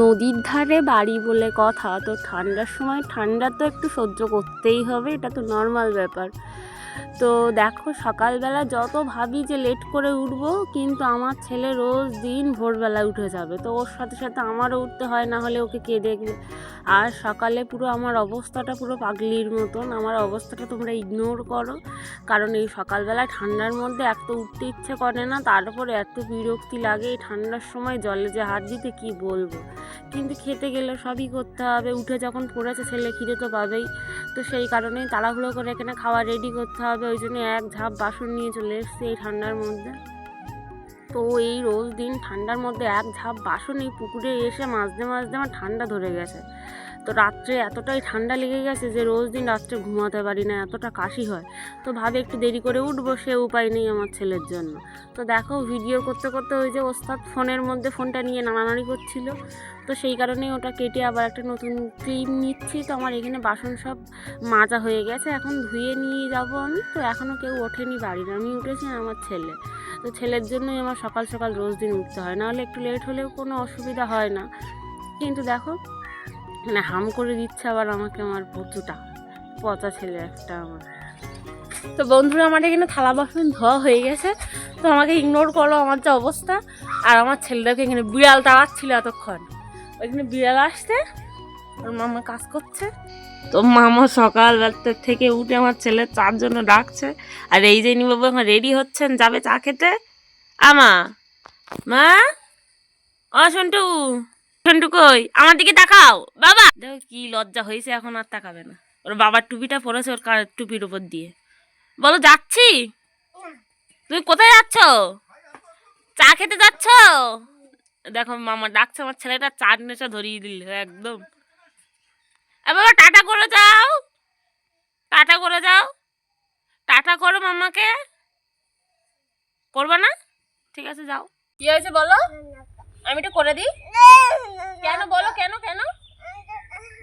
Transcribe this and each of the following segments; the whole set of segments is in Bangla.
নদীর ধারে বাড়ি বলে কথা। তো ঠান্ডার সময় ঠান্ডা তো একটু সহ্য করতেই হবে, এটা তো নর্মাল ব্যাপার। তো দেখো সকালবেলা যত ভাবি যে লেট করে উঠবো, কিন্তু আমার ছেলে রোজ দিন ভোরবেলা উঠে যাবে। তো ওর সাথে সাথে আমারও উঠতে হয়, না হলে ওকে কে দেখবে? আর সকালে পুরো আমার অবস্থাটা পুরো পাগলির মতন। আমার অবস্থাটা তোমরা ইগনোর করো। কারণ এই সকালবেলা ঠান্ডার মধ্যে এক তো উঠতে ইচ্ছে করে না, তার এত বিরক্তি লাগে, এই ঠান্ডার সময় জলে যে হাত দিতে কি বলব? কিন্তু খেতে গেলে সবই করতে হবে। উঠে যখন পড়েছে, ছেলে খিদে তো পাবেই। তো সেই কারণে তাড়াহুড়ো করে এখানে খাওয়া রেডি করতে হবে। ওই জন্য এক ঝাঁপ বাসন নিয়ে চলে এসেছি এই ঠান্ডার মধ্যে। তো এই রোজ দিন ঠান্ডার মধ্যে এক ঝাঁপ বাসন এই পুকুরে এসে মাঝতে মাঝতে আমার ঠান্ডা ধরে গেছে। তো রাত্রে এতটাই ঠান্ডা লেগে গেছে যে রোজ দিন রাত্রে ঘুমাতে পারি না, এতটা কাশি হয়। তো ভাবে একটু দেরি করে উঠবো, সে উপায় নেই আমার ছেলের জন্য। তো দেখো ভিডিও করতে করতে ওই যে ওস্তাদ ফোনের মধ্যে ফোনটা নিয়ে নাড়ানাড়ি করছিল। তো সেই কারণেই ওটা কেটে আবার একটা নতুন ক্রিম নিচ্ছি। তো আমার এখানে বাসন সব মাজা হয়ে গেছে, এখন ধুয়ে নিয়ে যাব আমি। তো এখনও কেউ ওঠেনি বাড়ির আমি উঠেছি আমার ছেলে। তো ছেলের জন্যই আমার সকাল সকাল রোজ দিন উঠতে হয়, নাহলে একটু লেট হলেও কোনো অসুবিধা হয় না। কিন্তু দেখো মানে হাম করে দিচ্ছে আবার আমাকে আমার প্রচুটা পচা ছেলে একটা আমার। তো বন্ধুরা, আমার এখানে থালা বাসন ধোয়া হয়ে গেছে। তো আমাকে ইগনোর করো আমার যে অবস্থা। আর আমার ছেলেটাকে এখানে বিড়াল তাড়াচ্ছিল এতক্ষণ। ওইখানে বিড়াল আসছে, ওর মামা কাজ করছে। তো মামা সকালবেলা থেকে উঠে আমার ছেলে চার জন্য ডাকছে। আর এই যে নিবাবু এখন রেডি হচ্ছেন, যাবে চা খেতে? আমা, মা? ও সন্টু সন্টু। কই? আমার দিকে তাকাও। বাবা! দেখো কি লজ্জা হয়েছে, এখন আর তাকাবে না। ওর বাবার টুপিটা পরেছে ওর কার টুপির উপর দিয়ে। বলো, যাচ্ছি? তুমি কোথায় যাচ্ছ? চা খেতে যাচ্ছ? দেখো, মামা ডাকছে, আমার ছেলেটা চার নেশা ধরিয়ে দিল, একদম। বাবা, টাটা করে যাও। টাটা করে যাও। টাটা করো মামাকে। করবে না? ঠিক আছে, যাও। কি হয়েছে বলো? আমি এটা করে দিই। কেন বলো, কেন কেন?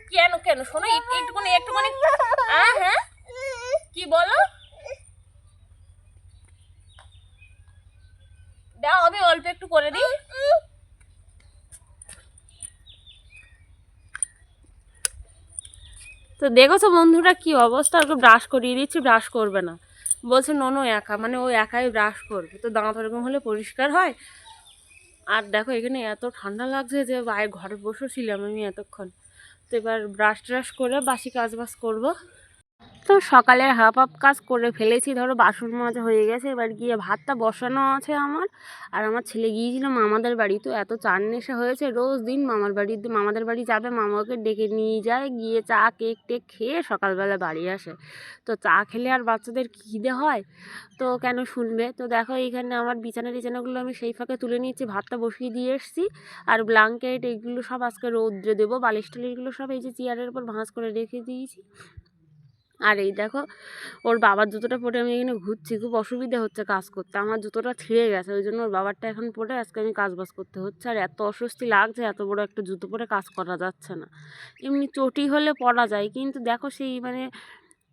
কেন কেন? শোনো একটু- একটুখানি একটুখানি হ্যাঁ হ্যাঁ? কি বলো? দাও, আমি অল্প একটু করে দিই। তো দেখেছ বন্ধুরা কি অবস্থা? ওকে ব্রাশ করিয়ে দিচ্ছি ব্রাশ করবে না। বলছে ননো একা। মানে ও একাই ব্রাশ করবে। তো দাঁত ওরকম হলে পরিষ্কার হয়? আর দেখো এখানে এত ঠান্ডা লাগছে যে বাইরে ঘরে বসেছিলাম আমি এতক্ষণ। তো এবার ব্রাশ ট্রাশ করে বাসি কাজ বাজ করব। তো সকালে হাফ হাফ কাজ করে ফেলেছি। ধরো বাসন মাজা হয়ে গেছে, এবার গিয়ে ভাতটা বসানো আছে আমার। আর আমার ছেলে গিয়েছিল মামাদের বাড়ি, তো এত চার নেশা হয়েছে রোজ দিন। মামার বাড়ি, মামাদের বাড়ি যাবে মামাকে ডেকে নিয়ে যায়, গিয়ে চা, কেক টেক খেয়ে সকালবেলা বাড়ি আসে। তো চা খেলে আর বাচ্চাদের খিদে হয়, তো কেন শুনবে? তো দেখো এইখানে আমার বিছানা টিছানাগুলো আমি সেই ফাঁকে তুলে নিয়েছি, ভাতটা বসিয়ে দিয়ে এসেছি। আর ব্ল্যাঙ্কেট এগুলো সব আজকে রৌদ্রে দেবো, বালিশ টালিশগুলো সব এই যে চেয়ারের উপর ভাঁজ করে রেখে দিয়েছি। আর এই দেখো, ওর বাবার জুতোটা পরে আমি এখানে ঘুরছি, খুব অসুবিধা হচ্ছে কাজ করতে। আমার জুতোটা ছিঁড়ে গেছে, ওই জন্য ওর বাবারটা এখন পরে আজকে আমি কাজ বাজ করতে হচ্ছে। আর এত অস্বস্তি লাগছে, এত বড় একটা জুতো পরে কাজ করা যাচ্ছে না। এমনি চটি হলে পরা যায়, কিন্তু দেখো সেই মানে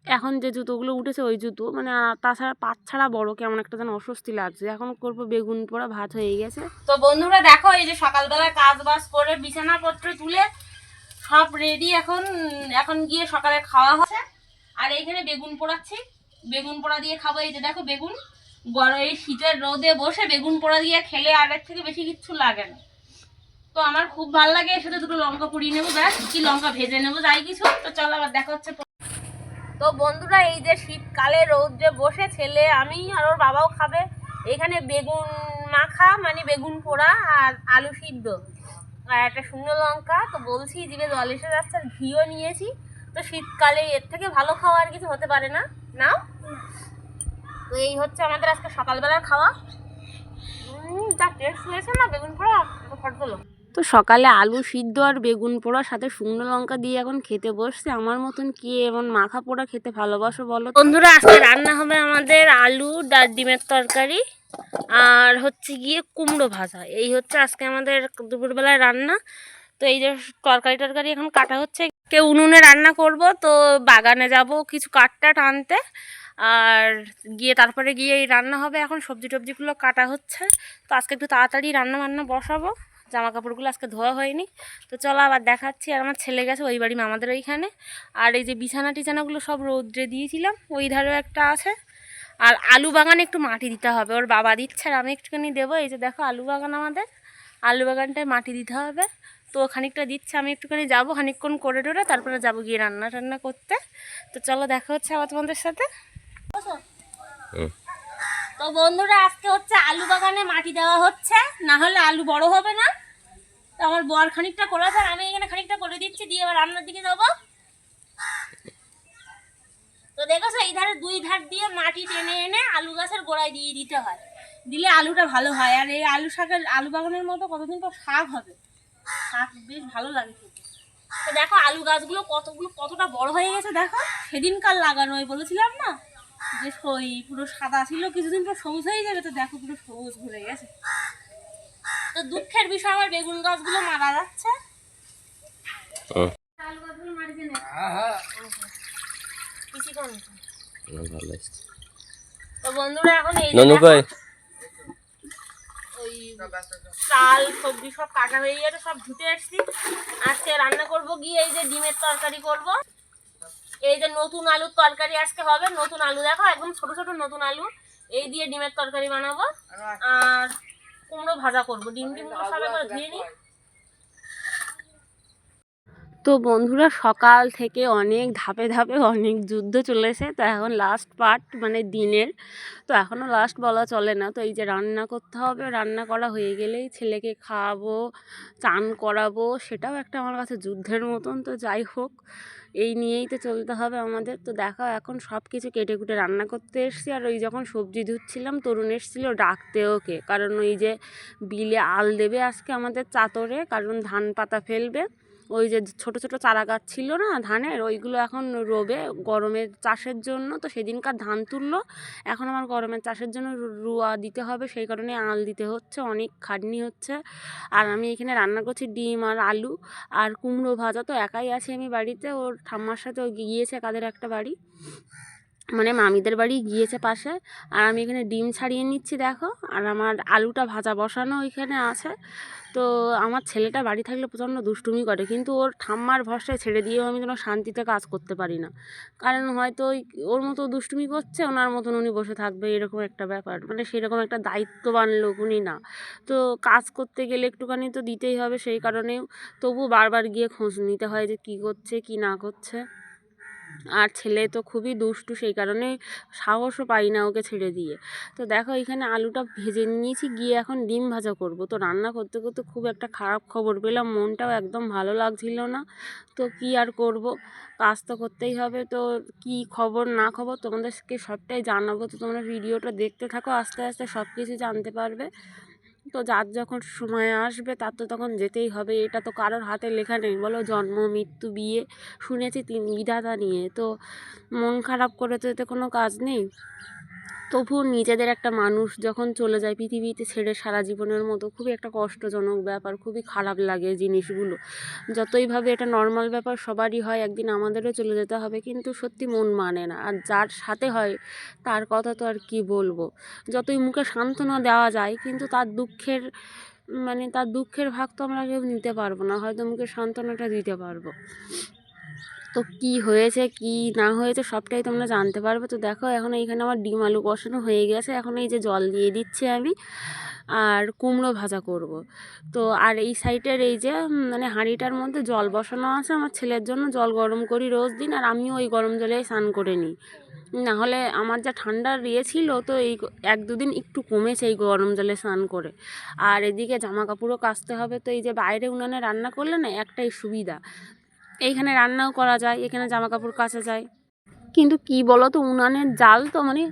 এখন যে জুতোগুলো উঠেছে, ওই জুতো মানে তাছাড়া পাত ছাড়া বড় কেমন একটা যেন অস্বস্তি লাগছে। এখন করব বেগুন পোড়া, ভাত হয়ে গেছে। তো বন্ধুরা দেখো, এই যে সকালবেলা কাজ বাজ করে বিছানাপত্র তুলে সব রেডি এখন এখন গিয়ে সকালে খাওয়া হচ্ছে। আর এইখানে বেগুন পোড়াচ্ছি। বেগুন পোড়া দিয়ে খাব এই যে দেখো বেগুন। গরম এই শীতের রোদে বসে বেগুন পোড়া দিয়ে খেলে আগের থেকে বেশি কিচ্ছু লাগে না। তো আমার খুব ভালো লাগে, এর সাথে দুটো লঙ্কা পুড়িয়ে নেব, ব্যাস। কি লঙ্কা ভেজে নেব, যাই কিছু। তো চলো আবার দেখা হচ্ছে। তো বন্ধুরা, এই যে শীতকালে রৌদ্রে বসে, ছেলে আমি আর ওর বাবাও খাবে। এখানে বেগুন মাখা মানে বেগুন পোড়া আর আলু সিদ্ধ। আর একটা শুকনো লঙ্কা, তো বলছি, জিভে জল এসে যাচ্ছে ঘিও নিয়েছি। তো শীতকালে এর থেকে ভালো খাওয়া আর কিছু হতে পারে না। নাও। তো এই হচ্ছে আমাদের আজকে সকালবেলার খাওয়া। যা টেস্ট হয়েছে না বেগুন পোড়া তো সকালে আলু সিদ্ধ আর বেগুন পোড়া সাথে শুকনো লঙ্কা দিয়ে এখন খেতে বসছে। আমার মতন কি এমন মাখা পোড়া খেতে ভালোবাসো বলো বন্ধুরা আজকে রান্না হবে আমাদের আলু ডাল ডিমের তরকারি আর হচ্ছে গিয়ে কুমড়ো ভাজা। এই হচ্ছে আজকে আমাদের দুপুরবেলায় রান্না। তো এই যে তরকারি টরকারি এখন কাটা হচ্ছে। কেউ উনুনে রান্না করব, তো বাগানে যাব কিছু কাঠটা টানতে আর গিয়ে তারপরে গিয়ে এই রান্না হবে। এখন সবজি টবজিগুলো কাটা হচ্ছে। তো আজকে একটু তাড়াতাড়ি রান্না বান্না বসাবো। জামা কাপড়গুলো আজকে ধোয়া হয়নি। তো চলো আবার দেখাচ্ছি। আর আমার ছেলে গেছে, ওই বাড়ি মামাদের ওইখানে। আর এই যে বিছানা টিছানাগুলো সব রৌদ্রে দিয়েছিলাম, ওই ধারেও একটা আছে। আর আলু বাগানে একটু মাটি দিতে হবে। ওর বাবা দিচ্ছে আর আমি একটুখানি দেবো। এই যে দেখো আলু বাগান আমাদের। আলু বাগানটায় মাটি দিতে হবে। তো খানিকটা দিচ্ছে আমি একটুখানি যাব খানিকক্ষণ করে টোরে তারপরে যাব গিয়ে রান্না টান্না করতে। তো চলো দেখা হচ্ছে আবার তোমাদের সাথে। তো বন্ধুরা আজকে হচ্ছে আলু বাগানে মাটি দেওয়া হচ্ছে না হলে আলু বড় হবে না। তো আমার বর খানিকটা করেছে আর আমি এখানে খানিকটা করে দিচ্ছি দিয়ে এবার রান্নার দিকে যাব। তো দেখেছ এই ধারে দুই ধার দিয়ে মাটি টেনে এনে আলু গাছের গোড়ায় দিয়ে দিতে হয়। দিলে আলুটা ভালো হয় আর এই আলু শাকের আলু বাগানের মতো কতদিন পর শাক হবে? শাক বেশ ভালো লাগে খেতে। তো দেখো আলু গাছগুলো কতগুলো কতটা বড় হয়ে গেছে দেখো। সেদিনকার লাগানো ওই বলেছিলাম না? যে ওই পুরো সাদা ছিল কিছুদিন পর সবুজ হয়ে যাবে তো দেখো পুরো সবুজ ভরে গেছে। তো দুঃখের বিষয় আমার বেগুন গাছগুলো মারা যাচ্ছে। আলু গাছগুলো মারিছে না পিসি কোন ভালো তো বন্ধুরা এখন এই ওই চাল সবজি সব কাটা হয়ে গেছে সব ধুতে এসছি আজকে রান্না করব গিয়ে এই যে ডিমের তরকারি করব। এই যে নতুন আলুর তরকারি আজকে হবে নতুন আলু দেখো একদম ছোট ছোট নতুন আলু। এই দিয়ে ডিমের তরকারি বানাবো। আর কুমড়ো ভাজা করব ডিম ডিমগুলো সবাই করে ধুয়ে নিই। তো বন্ধুরা সকাল থেকে অনেক ধাপে ধাপে অনেক যুদ্ধ চলেছে। তো এখন লাস্ট পার্ট মানে দিনের। তো এখনও লাস্ট বলা চলে না। তো এই যে রান্না করতে হবে, রান্না করা হয়ে গেলেই ছেলেকে খাওয়াবো, চান করাবো, সেটাও একটা আমার কাছে যুদ্ধের মতন। তো যাই হোক, এই নিয়েই তো চলতে হবে আমাদের। তো দেখো এখন সব কিছু কেটে কুটে রান্না করতে এসছি। আর ওই যখন সবজি ধুচ্ছিলাম, তরুণ এসেছিল ডাকতে ওকে। কারণ ওই যে বিলে আল দেবে আজকে আমাদের চাতরে, কারণ ধান পাতা ফেলবে। ওই যে ছোট ছোট চারা গাছ ছিল না ধানের, ওইগুলো এখন রোবে গরমের চাষের জন্য। তো সেদিনকার ধান তুললো। এখন আমার গরমের চাষের জন্য রুয়া দিতে হবে। সেই কারণে আল দিতে হচ্ছে, অনেক খাটনি হচ্ছে। আর আমি এখানে রান্না করছি ডিম আর আলু আর কুমড়ো ভাজা। তো একাই আছি আমি বাড়িতে। ওর ঠাম্মার সাথে গিয়েছে কাদের একটা বাড়ি। মানে মামিদের বাড়ি গিয়েছে পাশে, আর আমি এখানে ডিম ছাড়িয়ে নিচ্ছি দেখো, আর আমার আলুটা ভাজা বসানো ওইখানে আছে। তো আমার ছেলেটা বাড়ি থাকলে প্রচণ্ড দুষ্টুমি করে, কিন্তু ওর ঠাম্মার ভরসায় ছেড়ে দিয়েও আমি যেন শান্তিতে কাজ করতে পারি না। কারণ হয়তো ওই ওর মতো দুষ্টুমি করছে, ওনার মতন উনি বসে থাকবে, এরকম একটা ব্যাপার। মানে সেরকম একটা দায়িত্ববান লোক উনি না। তো কাজ করতে গেলে একটুখানি তো দিতেই হবে, সেই কারণেও তবু বারবার গিয়ে খোঁজ নিতে হয় যে কী করছে, কি না করছে। আর ছেলে তো খুবই দুষ্টু, সেই কারণে সাহসও পাই না ওকে ছেড়ে দিয়ে। তো দেখো এখানে আলুটা ভেজে নিয়েছি, গিয়ে এখন ডিম ভাজা করব। তো রান্না করতে করতে খুব একটা খারাপ খবর পেলাম, মনটাও একদম ভালো লাগছিল না। তো কি আর করব? কাজ তো করতেই হবে। তো কি খবর না খবর তোমাদেরকে সবটাই জানাব। তো তোমরা ভিডিওটা দেখতে থাকো, আস্তে আস্তে সব কিছু জানতে পারবে। তো যার যখন সময় আসবে, তার তো তখন যেতেই হবে। এটা তো কারোর হাতে লেখা নেই। বলো, জন্ম, মৃত্যু, বিয়ে শুনেছি তিন বিধাতা নিয়ে। তো মন খারাপ করে তো এতে কোনো কাজ নেই। তবুও নিজেদের একটা মানুষ যখন চলে যায় পৃথিবীতে ছেড়ে সারা জীবনের মতো, খুবই একটা কষ্টজনক ব্যাপার, খুবই খারাপ লাগে জিনিসগুলো। যতইভাবে এটা নর্মাল ব্যাপার, সবারই হয়, একদিন আমাদেরও চলে যেতে হবে, কিন্তু সত্যি মন মানে না। আর যার সাথে হয়, তার কথা তো আর কি বলব? যতই মুখে সান্ত্বনা দেওয়া যায়, কিন্তু তার দুঃখের মানে তার দুঃখের ভাগ তো আমরা কেউ নিতে পারব না, হয়তো মুখে সান্ত্বনাটা দিতে পারব। তো কি হয়েছে, কি না হয়েছে সবটাই তোমরা জানতে পারবে। তো দেখো এখন এইখানে আমার ডিম আলু কষানো হয়ে গেছে। এখন এই যে জল দিয়ে দিচ্ছি আমি আর কুমড়ো ভাজা করব। তো আর এই সাইডের এই যে মানে হাঁড়িটার মধ্যে জল বসানো আছে। আমার ছেলের জন্য জল গরম করি রোজ দিন আর আমিও ওই গরম জলে স্নান করে নিই। না হলে আমার যা ঠান্ডার ইয়ে ছিল তো এই এক দুদিন একটু কমেছে এই গরম জলে স্নান করে। আর এদিকে জামা কাপড়ও কাচতে হবে। তো এই যে বাইরে উনানে রান্না করলে না একটাই সুবিধা। এইখানে রান্নাও করা যায়, এখানে জামা কাপড় কাচা যায়। কিন্তু কি বলো তো উনানের জাল তো মানে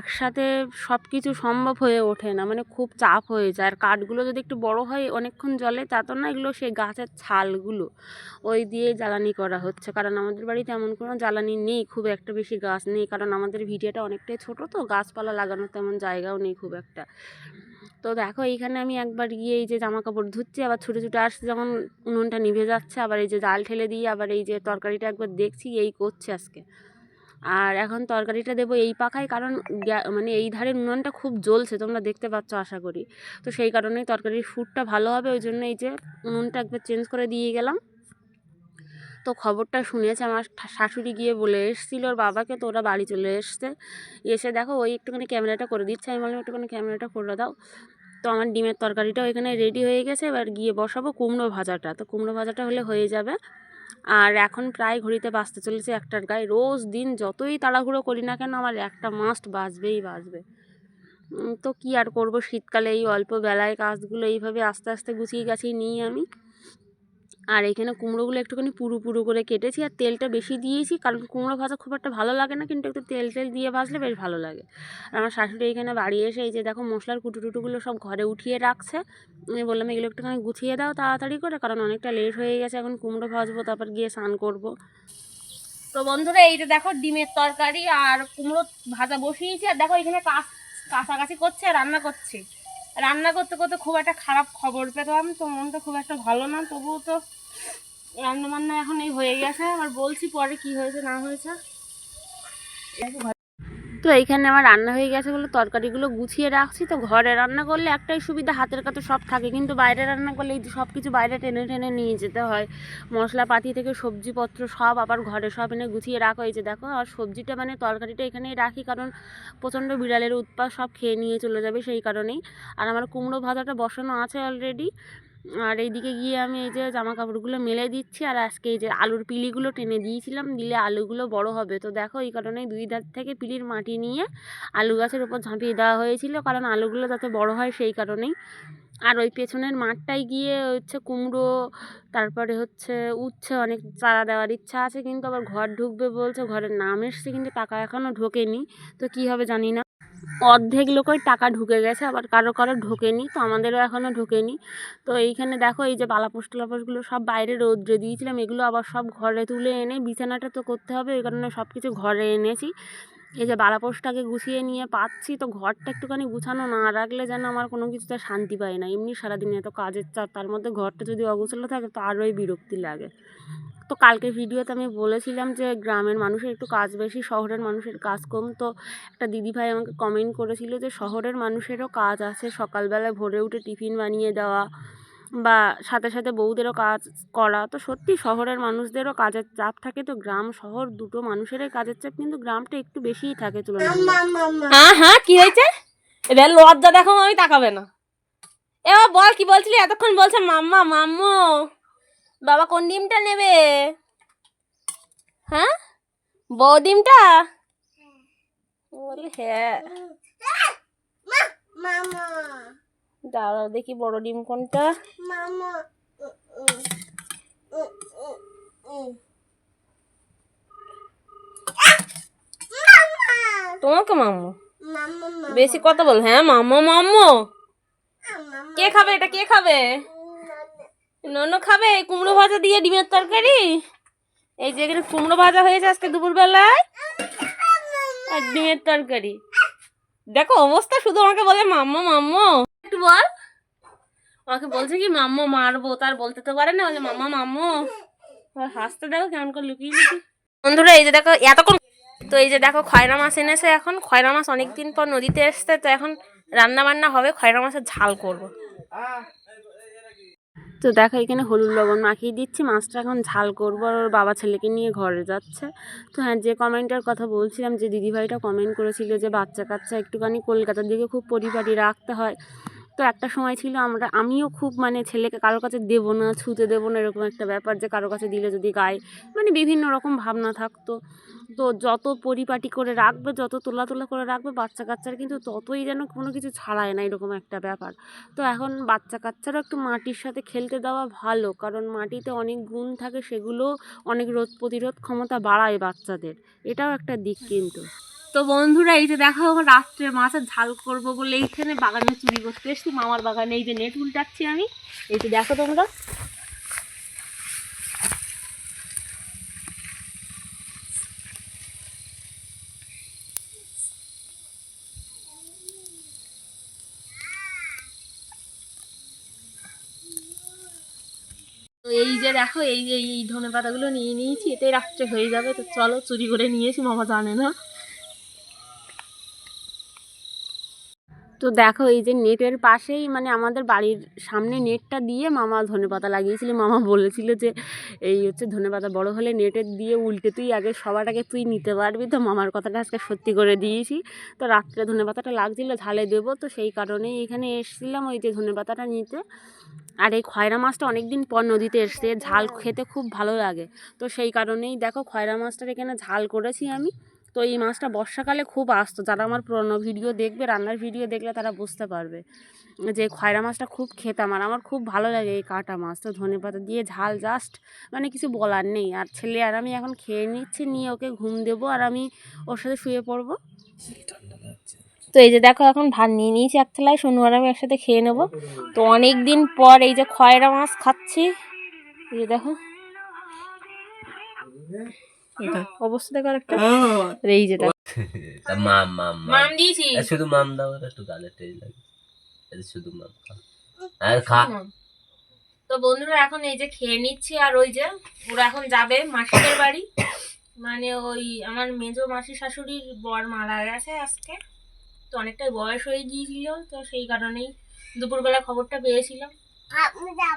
একসাথে সব কিছু সম্ভব হয়ে ওঠে না মানে খুব চাপ হয়ে যায়। আর কাঠগুলো যদি একটু বড় হয়, অনেকক্ষণ জলে তা তো না, এগুলো সেই গাছের ছালগুলো, ওই দিয়ে জ্বালানি করা হচ্ছে। কারণ আমাদের বাড়িতে এমন কোনো জ্বালানি নেই, খুব একটা বেশি গাছ নেই। কারণ আমাদের ভিডিওটা অনেকটাই ছোট তো, গাছপালা লাগানোর তেমন জায়গাও নেই খুব একটা। তো দেখো এইখানে আমি একবার গিয়ে এই যে জামা কাপড় ধুচ্ছি, আবার ছুটে ছুটে আসছি যখন উনুনটা নিভে যাচ্ছে, আবার এই যে জাল ঠেলে দিয়ে আবার এই যে তরকারিটা একবার দেখছি, এই করছে আজকে। আর এখন তরকারিটা দেবো এই পাখায়, কারণ মানে এই ধারে উনুনটা খুব জ্বলছে, তোমরা দেখতে পাচ্ছ আশা করি। তো সেই কারণেই তরকারির ফুটটা ভালো হবে, ওই জন্য এই যে উনুনটা একবার চেঞ্জ করে দিয়ে গেলাম। তো খবরটা শুনেছে। আমার শাশুড়ি গিয়ে বলে এসেছিল ওর বাবাকে তো ওরা বাড়ি চলে এসছে। এসে দেখো ওই একটুখানি ক্যামেরাটা করে দিচ্ছে। আমি বললাম একটুখানি ক্যামেরাটা করে দাও। তো আমার ডিমের তরকারিটাও এখানে রেডি হয়ে গেছে। এবার গিয়ে বসাবো কুমড়ো ভাজাটা। তো কুমড়ো ভাজাটা হলে হয়ে যাবে। আর এখন প্রায় ঘড়িতে বাঁচতে চলেছে একটার গায়ে। রোজ দিন যতই তাড়াহুড়ো করি না কেন আমার একটা মাস্ট বাঁচবেই উম, তো কি আর করব? শীতকালে এই অল্প বেলায় কাজগুলো এইভাবে আস্তে আস্তে গুছিয়ে গাছিয়ে নিই আমি। আর এখানে কুমড়োগুলো একটুখানি পুরু পুরু করে কেটেছি আর তেলটা বেশি দিয়েছি, কারণ কুমড়ো ভাজা খুব একটা ভালো লাগে না, কিন্তু একটু তেল তেল দিয়ে ভাজলে বেশ ভালো লাগে। আর আমার শাশুড়ি এখানে বাড়ি এসে এই যে দেখো মশলার কুটু টুটুগুলো সব ঘরে উঠিয়ে রাখছে। বললাম, এগুলো একটুখানি গুছিয়ে দাও তাড়াতাড়ি করে, কারণ অনেকটা লেট হয়ে গেছে, এখন কুমড়ো ভাজবো, তারপর গিয়ে স্নান করব। তো বন্ধুরা, এই যে দেখো ডিমের তরকারি আর কুমড়ো ভাজা বসিয়েছি, আর দেখো এখানে কাছ কাছাকাছি করছে, আর রান্না করছে। রান্না করতে করতে খুব একটা খারাপ খবর পেলাম, তো মনটা খুব একটা ভালো না, তবুও তো রান্না বান্না এখন এই হয়ে গেছে আর বলছি পরে কি হয়েছে, না হয়েছে। তো এইখানে আমার রান্না হয়ে গেছে বলে তরকারিগুলো গুছিয়ে রাখছি। তো ঘরে রান্না করলে একটাই সুবিধা, হাতের কাছে সব থাকে। কিন্তু বাইরে রান্না করলে এই সব কিছু বাইরে টেনে টেনে নিয়ে যেতে হয়। মশলাপাতি থেকে সবজিপত্র সব আবার ঘরে সব এনে গুছিয়ে রাখা হয়েছে। দেখো, আর সবজিটা মানে তরকারিটা এখানেই রাখি, কারণ প্রচণ্ড বিড়ালের উৎপাত সব খেয়ে নিয়ে চলে যাবে সেই কারণেই। আর আমার কুমড়ো ভাজাটা বসানো আছে অলরেডি আর এইদিকে গিয়ে আমি এই যে জামা কাপড়গুলো মেলে দিচ্ছি, আর আজকে এই যে আলুর পিলিগুলো টেনে দিয়েছিলাম, দিলে আলুগুলো বড় হবে। তো দেখো, এই কারণেই দুই ধার থেকে পিলির মাটি নিয়ে আলু গাছের উপর ঝাঁপিয়ে দেওয়া হয়েছিল, কারণ আলুগুলো যাতে বড় হয় সেই কারণেই। আর ওই পেছনের মাঠটায় গিয়ে হচ্ছে কুমড়ো, তারপরে হচ্ছে উচ্ছে, অনেক চারা দেওয়ার ইচ্ছা আছে, কিন্তু আবার ঘর ঢুকবে বলছে, ঘরের নাম এসছে, কিন্তু টাকা এখনও ঢোকেনি। তো কি হবে জানি না। অর্ধেক লোকের টাকা ঢুকে গেছে, আবার কারও কারও ঢোকেনি, তো আমাদেরও এখনও ঢোকেনি। তো এইখানে দেখো এই যে বালাপোষ টালাপোষগুলো সব বাইরে রৌদ্রে দিয়েছিলাম, এগুলো আবার সব ঘরে তুলে এনে বিছানাটা তো করতে হবে, ওই কারণে সব কিছু ঘরে এনেছি। এই যে বালাপোষটাকে গুছিয়ে নিয়ে পাচ্ছি, তো ঘরটা একটুখানি গুছানো না রাখলে যেন আমার কোনো কিছুতে শান্তি পাই না। এমনি সারাদিন এত কাজের চাপ, তার মধ্যে ঘরটা যদি অগোছালো থাকে তো আরোই বিরক্তি লাগে। তো কালকে ভিডিওতে আমি বলেছিলাম যে গ্রামের মানুষের একটু কাজ বেশি, শহরের মানুষের কাজ কম। তো একটা দিদিভাই আমাকে কমেন্ট করেছিল যে শহরের মানুষেরও কাজ আছে, সকালবেলায় ভোরে উঠে টিফিন বানিয়ে দেওয়া বা সাথে সাথে বউদেরও কাজ করা। তো সত্যি শহরের মানুষদেরও কাজের চাপ থাকে, তো গ্রাম, শহর দুটো মানুষেরই কাজের চাপ, কিন্তু গ্রামটা একটু বেশিই থাকে তুলনামূলক। হ্যাঁ হ্যাঁ কি হয়েছে? এবার লজ্জা দেখো আমি তাকাবে না। এবার বল কি বলছিলি? এতক্ষণ বলছে মাম্মা, মাম্মু। বাবা কোন ডিমটা নেবে? হ্যাঁ? বউ ডিমটা? হ্যাঁ। দাঁড়াও দেখি বড় ডিম কোনটা। তোমাকে মামু? বেশি কথা বল। হ্যাঁ মাম্মা মামু। কে খাবে এটা? কে খাবে? নন খাবে? কুমড়ো ভাজা দিয়ে ডিমের তরকারি? এই যে এখানে কুমড়ো ভাজা হয়েছে আজকে দুপুরবেলায়। আর ডিমের তরকারি। দেখো, অবস্থা শুধু আমাকে বলে মাম্মা, মাম্মু। একটু বল। আমাকে বলছে কি, মাম্মা মারবো, তার বলতে তো পারে না। বলে, মাম্মা, মাম্মু। হাসতে দেখো কেমন করে লুকিয়ে লুকিয়ে। বন্ধুরা, এই যে দেখো, এতক্ষণ তো এই যে দেখো, খয়রা মাছ এনেছে এখন। খয়রা মাছ অনেক দিন পর নদীতে এসছে, তো এখন রান্না বান্না হবে। খয়রা মাছের ঝাল করব। তো দেখো এখানে হলুদ লবণ মাখিয়ে দিচ্ছি। মাছটা এখন ঝাল করব আর ওর বাবা ছেলেকে নিয়ে ঘরে যাচ্ছে। তো হ্যাঁ যে কমেন্টের কথা বলছিলাম, যে দিদিভাইটা কমেন্ট করেছিল যে বাচ্চা কাচ্চা একটুখানি কলকাতার দিকে খুব পরিপাটি রাখতে হয়। তো একটা সময় ছিল আমরা, আমিও খুব মানে ছেলেকে কারোর কাছে দেবো না, ছুতে দেবো না এরকম একটা ব্যাপার যে কারোর কাছে দিলে যদি গায়ে। মানে বিভিন্ন রকম ভাবনা থাকতো। তো যত পরিপাটি করে রাখবে, যত তোলা তোলা করে রাখবে, বাচ্চা কাচ্চার কিন্তু ততই যেন কোনো কিছু ছাড়ায় না এরকম একটা ব্যাপার। তো এখন বাচ্চা কাচ্চারও একটু মাটির সাথে খেলতে দেওয়া ভালো, কারণ মাটিতে অনেক গুণ থাকে, সেগুলো অনেক রোধ প্রতিরোধ ক্ষমতা বাড়ায় বাচ্চাদের। এটাও একটা দিক কিন্তু। তো বন্ধুরা, এই যে দেখো আমার রাত্রে মাছের ঝাল করব বলে এইখানে বাগানে চুরি করতে এসছি। মামার বাগানে এই যে নেট উল্টাচ্ছি আমি। এই যে দেখো তোমরা। তো এই যে দেখো, এই যে এই ধনে পাতাগুলো নিয়ে নিয়েছি, এতে রাত্রে হয়ে যাবে। তো চলো চুরি করে নিয়েছি মামা জানে না। তো দেখো এই যে নেটের পাশেই মানে আমাদের বাড়ির সামনে নেটটা দিয়ে মামা ধনেপাতা লাগিয়েছিল। মামা বলেছিল যে, এই হচ্ছে ধনেপাতা বড় হলে নেটের দিয়ে উল্টে তুই আগে সবাটাকে তুই নিতে পারবি। তো মামার কথাটা আজকে সত্যি করে দিয়েছি। তো রাত্রে ধনেপাতাটা লাগছিল, ঝালে দেবো। তো সেই কারণেই এখানে এসেছিলাম ওই যে ধনেপাতাটা নিতে। আর এই খয়রা মাছটা অনেক দিন পর নদীতে এসছে। ঝাল খেতে খুব ভালো লাগে। তো সেই কারণেই দেখো খয়রা মাছটার এখানে ঝাল করেছি আমি। তো এই মাছটা বর্ষাকালে খুব আসতো। যারা আমার পুরনো ভিডিও দেখবে, রান্নার ভিডিও দেখলে তারা বুঝতে পারবে যে খয়রা মাছটা খুব খেতাম আর আমার খুব ভালো লাগে এই কাটা মাছ। তো ধনে পাতা দিয়ে ঝাল জাস্ট মানে কিছু বলার নেই। আর ছেলে আর আমি এখন খেয়ে নিচ্ছি, নিয়ে ওকে ঘুম দেবো আর আমি ওর সাথে শুয়ে পড়ব। তো এই যে দেখো, এখন ভাত নিয়ে নিয়েছি এক থালায় শনিবার আমি একসাথে খেয়ে নেব। তো অনেক দিন পর এই যে খয়রা মাছ খাচ্ছি। এই যে দেখো। অবস্থা দেখো একটা আর এই যে মাম মাম মাম। দিয়েছি। শুধু মাম দাও একটু গালে টেজ লাগে এটা শুধু মাম খা। আর খা। তো বন্ধুরা এখন এই যে খেয়ে নিচ্ছি আর ওই যে ওরা এখন যাবে মাসিদের বাড়ি। মানে ওই আমার মেজো মাসি শাশুড়ির বর মারা গেছে আজকে। তো অনেকটাই বয়স হয়ে গিয়েছিল তো সেই কারণেই দুপুরবেলা খবরটা পেয়েছিলাম।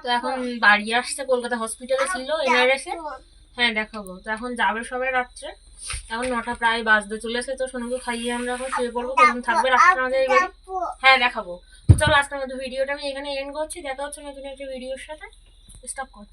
তো এখন বাড়ি আসছে কলকাতা হসপিটালে ছিল এনআরএসে হ্যাঁ দেখাবো। তো এখন যাবে সবাই রাত্রে। এখন নটা প্রায় বাজতে চলেছে, তো সোনুকে খাইয়ে আমরা এখন শুয়ে পড়ব। কখন থাকবে? রাত্রে আমাদের হ্যাঁ দেখাবো। চলো আজকের মতো ভিডিওটা আমি এখানে এন্ড করছি। দেখা হচ্ছে নতুন একটা ভিডিওর সাথে। স্টপ কর।